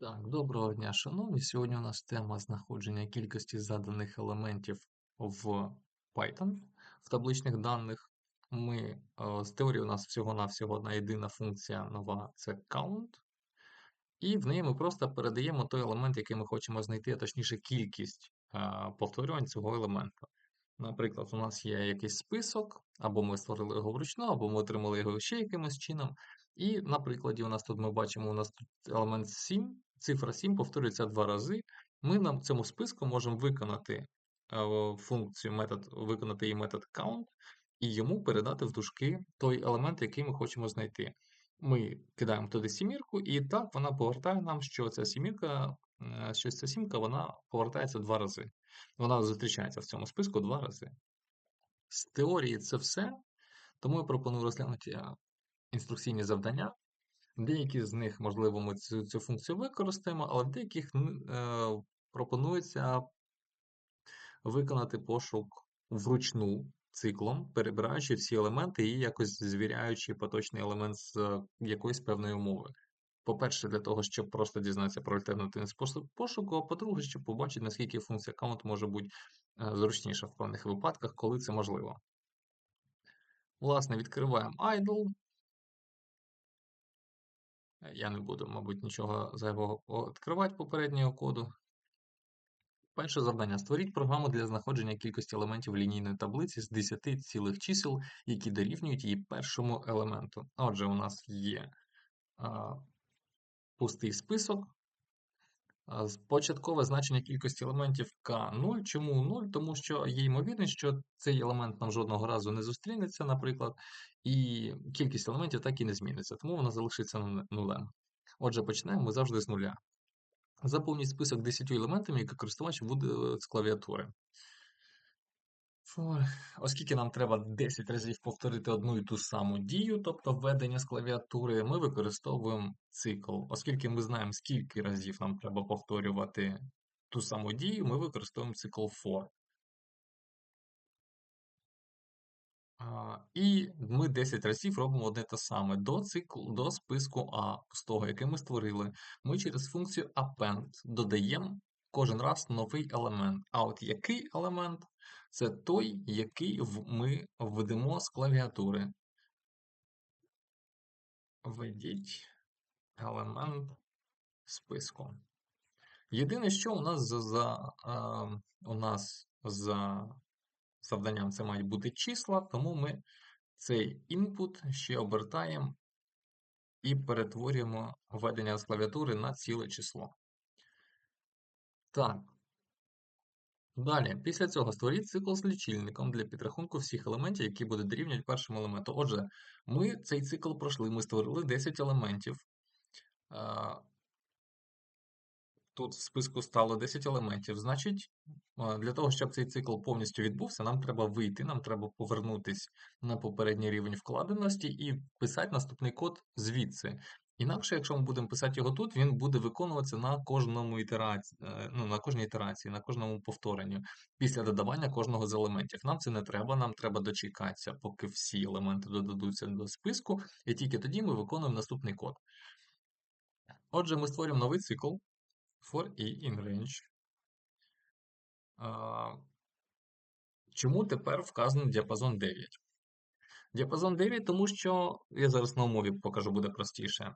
Так, доброго дня, шановні. Сьогодні у нас тема знаходження кількості заданих елементів в Python в табличних даних. Ми е, з теорії у нас всього-навсього одна єдина функція нова це count, і в неї ми просто передаємо той елемент, який ми хочемо знайти, а точніше кількість е, повторювань цього елемента. Наприклад, у нас є якийсь список, або ми створили його вручну, або ми отримали його ще якимось чином. І на прикладі у нас тут ми бачимо, у нас тут елемент 7, цифра 7 повторюється два рази. Ми на цьому списку можемо виконати е, функцію метод, виконати її метод count, і йому передати в дужки той елемент, який ми хочемо знайти. Ми кидаємо туди сімірку, і так вона повертає нам, що ця сімірка, е, що ця сімка вона повертається два рази. Вона зустрічається в цьому списку два рази. З теорії це все, тому я пропоную розглянути е, інструкційні завдання. Деякі з них, можливо, ми цю, цю функцію використаємо, але в деяких е, пропонується виконати пошук вручну циклом, перебираючи всі елементи і якось звіряючи поточний елемент з е, якоїсь певної умови. По-перше, для того, щоб просто дізнатися про альтернативний спосіб пошуку, а по-друге, щоб побачити, наскільки функція count може бути е, зручніша в певних випадках, коли це можливо. Власне, відкриваємо idle. Я не буду, мабуть, нічого зайвого відкривати попереднього коду. Перше завдання. Створіть програму для знаходження кількості елементів лінійної таблиці з 10 цілих чисел, які дорівнюють її першому елементу. Отже, у нас є а, пустий список. Початкове значення кількості елементів К0. Чому 0? Тому що є ймовірність, що цей елемент нам жодного разу не зустрінеться, наприклад, і кількість елементів так і не зміниться, тому вона залишиться нулем. Отже, починаємо ми завжди з нуля. Заповніть список 10 елементами, які користувач буде з клавіатури. Оскільки нам треба 10 разів повторити одну і ту саму дію, тобто введення з клавіатури, ми використовуємо цикл. Оскільки ми знаємо, скільки разів нам треба повторювати ту саму дію, ми використовуємо цикл for. І ми 10 разів робимо одне те саме до циклу, до списку А, пустого, який ми створили. Ми через функцію append додаємо кожен раз новий елемент. А от який елемент? Це той, який ми введемо з клавіатури. Введіть елемент списку. Єдине, що у нас за, за у нас за завданням це мають бути числа, тому ми цей input ще обертаємо і перетворюємо введення з клавіатури на ціле число. Так. Далі, після цього створіть цикл з лічильником для підрахунку всіх елементів, які будуть дорівнювати першому елементу. Отже, ми цей цикл пройшли, ми створили 10 елементів. Тут в списку стало 10 елементів. Значить, для того, щоб цей цикл повністю відбувся, нам треба вийти, нам треба повернутися на попередній рівень вкладеності і писати наступний код звідси. Інакше, якщо ми будемо писати його тут, він буде виконуватися на кожному ітерації, е, ну, на кожній ітерації, на кожному повторенню, після додавання кожного з елементів. Нам це не треба, нам треба дочекатися, поки всі елементи додадуться до списку, і тільки тоді ми виконуємо наступний код. Отже, ми створюємо новий цикл for i in range. Чому тепер вказаний діапазон 9? Діапазон 9, тому що, я зараз на умові покажу, буде простіше.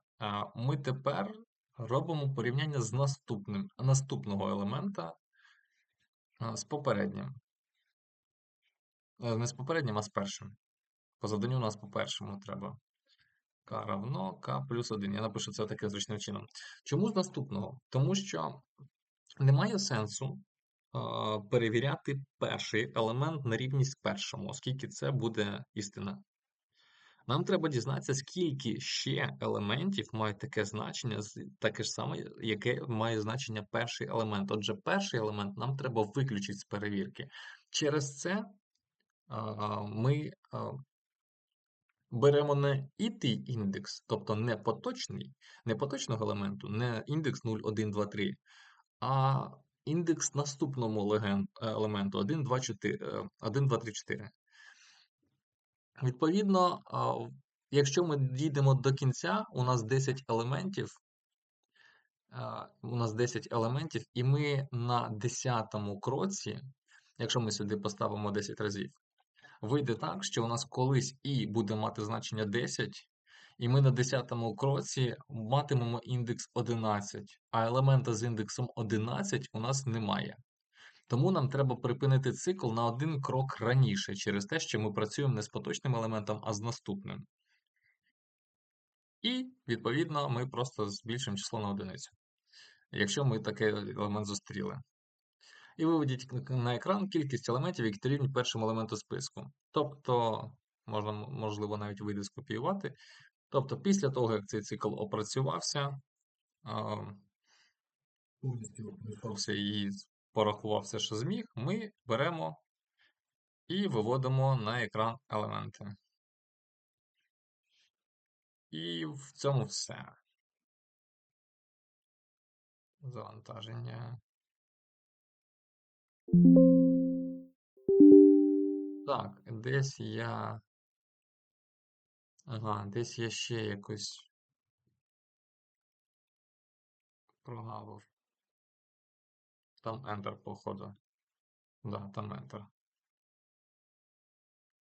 Ми тепер робимо порівняння з наступним, наступного елемента з попереднім. Е, не з попереднім, а з першим. По завданню у нас по першому треба. К равно К плюс 1. Я напишу це таке зручним чином. Чому з наступного? Тому що немає сенсу перевіряти перший елемент на рівність першому, оскільки це буде істина. Нам треба дізнатися, скільки ще елементів мають таке значення, таке ж саме, яке має значення перший елемент. Отже, перший елемент нам треба виключити з перевірки. Через це ми беремо не іт індекс, тобто не поточний, не поточного елементу, не індекс 0, 1, 2, 3, а індекс наступному елементу 1, 2, 4, 1, 2, 3, 4. Відповідно, якщо ми дійдемо до кінця, у нас 10 елементів, у нас 10 елементів, і ми на 10 кроці, якщо ми сюди поставимо 10 разів, вийде так, що у нас колись і буде мати значення 10, і ми на 10 кроці матимемо індекс 11, а елемента з індексом 11 у нас немає. Тому нам треба припинити цикл на один крок раніше, через те, що ми працюємо не з поточним елементом, а з наступним. І, відповідно, ми просто збільшуємо число на одиницю, якщо ми такий елемент зустріли. І виведіть на екран кількість елементів, які дорівнюють першому елементу списку. Тобто, можна, можливо, навіть вийде скопіювати. Тобто, після того, як цей цикл опрацювався, повністю пройшовся і порахував все, що зміг, ми беремо і виводимо на екран елементи. І в цьому все. Завантаження. Так, десь я. Ага, десь я ще якось прогавив. Там Enter, походу. Да, там Enter.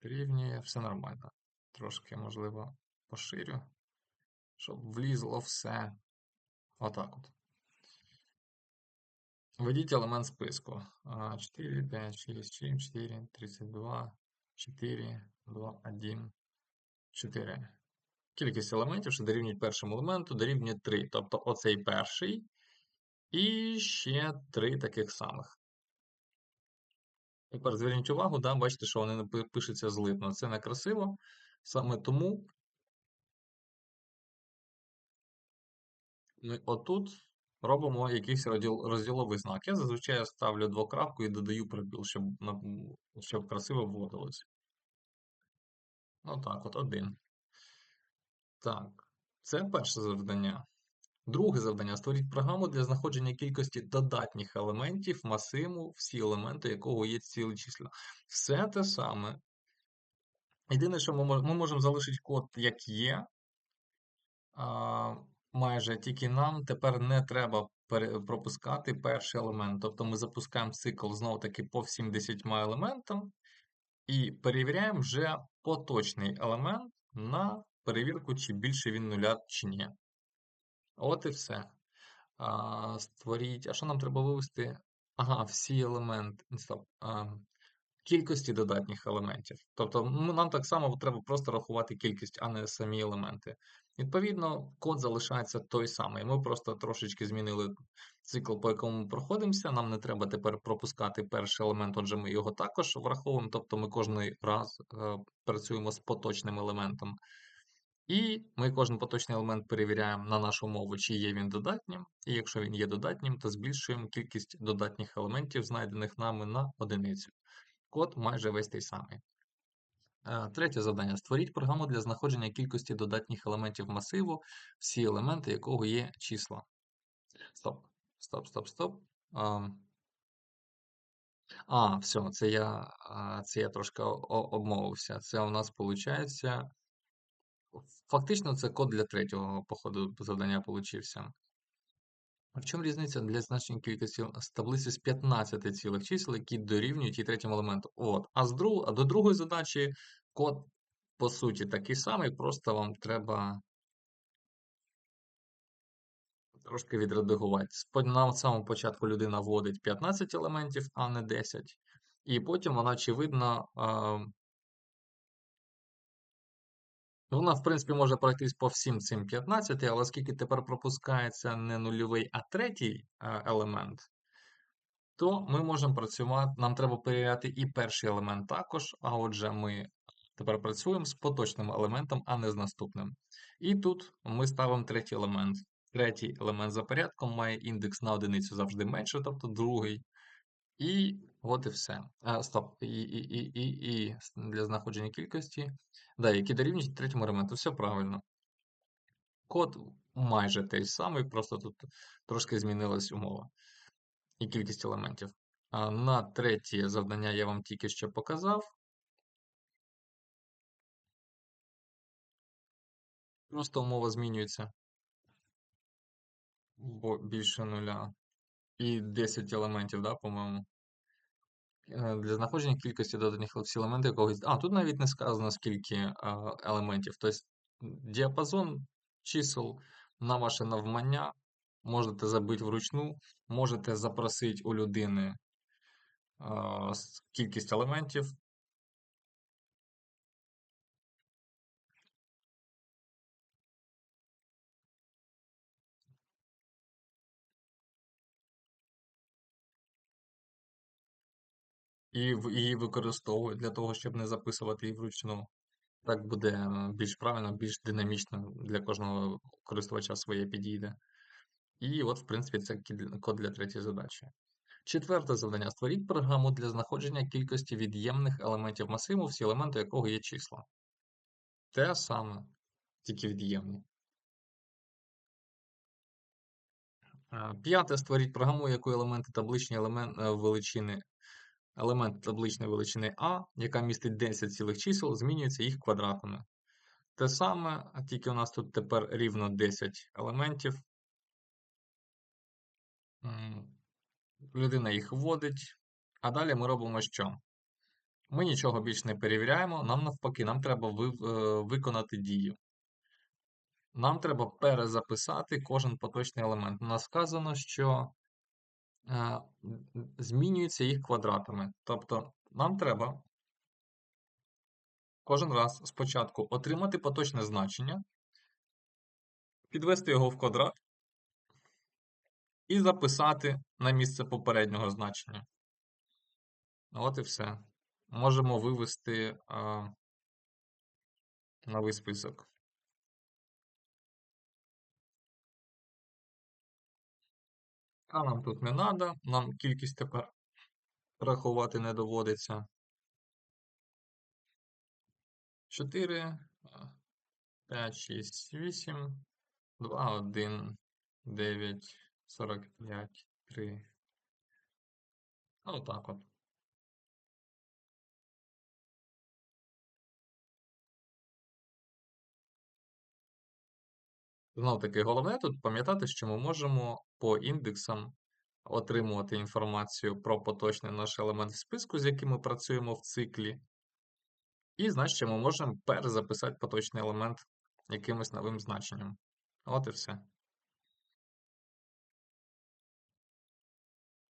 Рівнює, все нормально. Трошки, можливо, поширю, щоб влізло все. Отак от. Введіть елемент списку. 4, 5, 6, 7, 4, 32, 4, 2, 1, 4. Кількість елементів, що дорівнюють першому елементу, дорівнює 3. Тобто оцей перший і ще 3 таких самих. Тепер зверніть увагу, да, бачите, що вони пишуться злитно. Це некрасиво. Саме тому ми отут робимо якийсь розділ, розділовий знак. Я зазвичай ставлю двокрапку і додаю пробіл, щоб щоб красиво вводилось. Отак, от один. Так, це перше завдання. Друге завдання створіть програму для знаходження кількості додатніх елементів масиву, всі елементи якого є цілі числа. Все те саме. Єдине, що ми, ми можемо залишити код як є. А, майже тільки нам тепер не треба пропускати перший елемент. Тобто ми запускаємо цикл знову-таки по всім 10 елементам і перевіряємо вже поточний елемент на перевірку, чи більше він нуля, чи ні. От і все. А, Створіть. А що нам треба вивести? Ага, всі елементи. Стоп. А, кількості додатніх елементів. Тобто нам так само треба просто рахувати кількість, а не самі елементи. Відповідно, код залишається той самий. Ми просто трошечки змінили цикл, по якому ми проходимося. Нам не треба тепер пропускати перший елемент, отже, ми його також враховуємо. Тобто ми кожен раз е, працюємо з поточним елементом. І ми кожен поточний елемент перевіряємо на нашу мову, чи є він додатнім. І якщо він є додатнім, то збільшуємо кількість додатніх елементів, знайдених нами на одиницю. Код майже весь той самий. Е, третє завдання. Створіть програму для знаходження кількості додатніх елементів масиву, всі елементи якого є числа. Стоп, стоп, стоп, стоп. Ем. А, все, це я це я трошки обмовився. Це у нас виходить. Фактично, це код для третього походу завдання получився. В чому різниця для значення кількості з таблиці з 15 цілих чисел, які дорівнюють і третьому елементу? От. А, з друг... а до другої задачі код, по суті, такий самий, просто вам треба трошки відредагувати. На самому початку людина вводить 15 елементів, а не 10. І потім вона, очевидно, вона, в принципі, може пройтись по всім цим 15, але оскільки тепер пропускається не нульовий, а третій елемент, то ми можемо працювати, нам треба перевіряти і перший елемент також, а отже, ми тепер працюємо з поточним елементом, а не з наступним. І тут ми ставимо третій елемент. Третій елемент за порядком має індекс на одиницю завжди менше, тобто другий. І от і все. А, Стоп. І і, і, і, і для знаходження кількості. Да, які дорівнюють третьому елементу. Все правильно. Код майже той самий, просто тут трошки змінилась умова і кількість елементів. А На третє завдання я вам тільки що показав. Просто умова змінюється. бо більше нуля. І 10 елементів, да, по-моєму. Е, Для знаходження кількості доданих всі елементи якогось. А, тут навіть не сказано, скільки е, елементів. Тобто діапазон чисел на ваше навмання можете забити вручну, можете запросити у людини е, кількість елементів. І її використовують для того, щоб не записувати її вручну. Так буде більш правильно, більш динамічно для кожного користувача своє підійде. І от, в принципі, це код для третьої задачі. Четверте завдання. Створіть програму для знаходження кількості від'ємних елементів масиву, всі елементи якого є числа. Те саме, тільки від'ємні. Е, П'яте. Створіть програму, якої елементи табличні елемент, е, величини, елемент табличної величини А, яка містить 10 цілих чисел, змінюється їх квадратами. Те саме, тільки у нас тут тепер рівно 10 елементів. Людина їх вводить. А далі ми робимо що? Ми нічого більш не перевіряємо, нам навпаки, нам треба е, виконати дію. Нам треба перезаписати кожен поточний елемент. У нас сказано, що змінюються їх квадратами. Тобто нам треба кожен раз спочатку отримати поточне значення, підвести його в квадрат і записати на місце попереднього значення. От і все. Можемо вивести а, новий список. А нам тут не треба, нам кількість тепер рахувати не доводиться. 4, 5, 6, 8, 2, 1, 9, 45, 3. Отак от. Знов таки, головне тут пам'ятати, що ми можемо по індексам отримувати інформацію про поточний наш елемент в списку, з яким ми працюємо в циклі. І, значить, ми можемо перезаписати поточний елемент якимось новим значенням. От і все.